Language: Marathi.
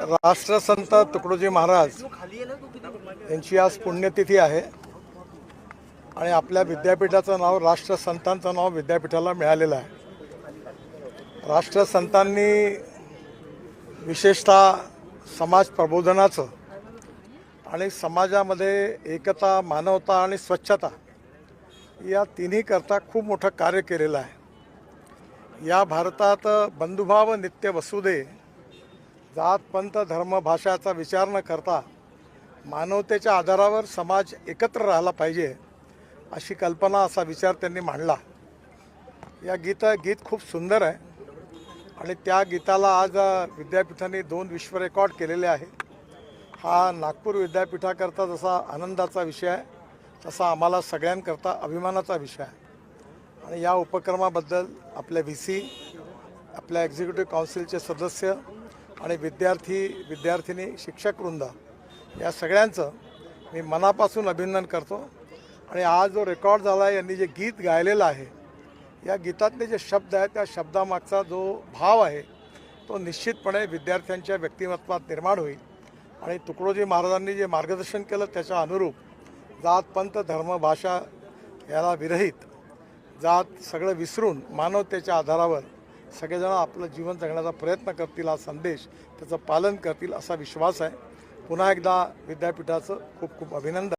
राष्ट्रसंत तुकडोजी महाराज यांची आज पुण्यतिथी आहे. आणि आपल्या विद्यापीठाचं नाव राष्ट्रसंतांचं नाव विद्यापीठाला मिळालेलं आहे. राष्ट्रसंतांनी विशेषतः समाज प्रबोधनाचं आणि समाजामध्ये एकता मानवता आणि स्वच्छता या तिन्ही करता खूप मोठं कार्य केलेलं आहे. या भारतात बंधुभाव नित्य वसुदे जात पंथ धर्म भाषाचा विचार न करता मानवतेच्या आधारावर समाज एकत्र राहिला पाहिजे अशी कल्पना असा विचार त्यांनी मांडला. या गीत गीत खूप सुंदर आहे आणि त्या गीताला आज विद्यापीठाने दोन विश्व रेकॉर्ड केलेले आहे. हा नागपूर विद्यापीठाकरता जसा आनंदाचा विषय आहे तसा आम्हाला सगळ्यांकरता अभिमानाचा विषय आहे. आणि या उपक्रमाबद्दल आपल्या व्ही सी आपल्या एक्झिक्युटिव्ह काउन्सिलचे सदस्य आणि विद्यार्थी विद्यार्थिनी शिक्षक वृंद या सगळ्यांचं मी मनापासून अभिनंदन करतो. आणि आज जो रेकॉर्ड झाला आहे यांनी जे गीत गायलेलं आहे या गीतातले जे शब्द आहेत त्या शब्दामागचा जो भाव आहे तो निश्चितपणे विद्यार्थ्यांच्या व्यक्तिमत्वात निर्माण होईल. आणि तुकडोजी महाराजांनी जे मार्गदर्शन केलं त्याच्या अनुरूप जात पंत धर्म भाषा याला विरहित जात सगळं विसरून मानवतेच्या आधारावर सगळेजण आपलं जीवन जगण्याचा प्रयत्न करतील हा संदेश त्याचं पालन करतील असा विश्वास आहे. पुन्हा एकदा विद्यापीठाचं खूप खूप अभिनंदन.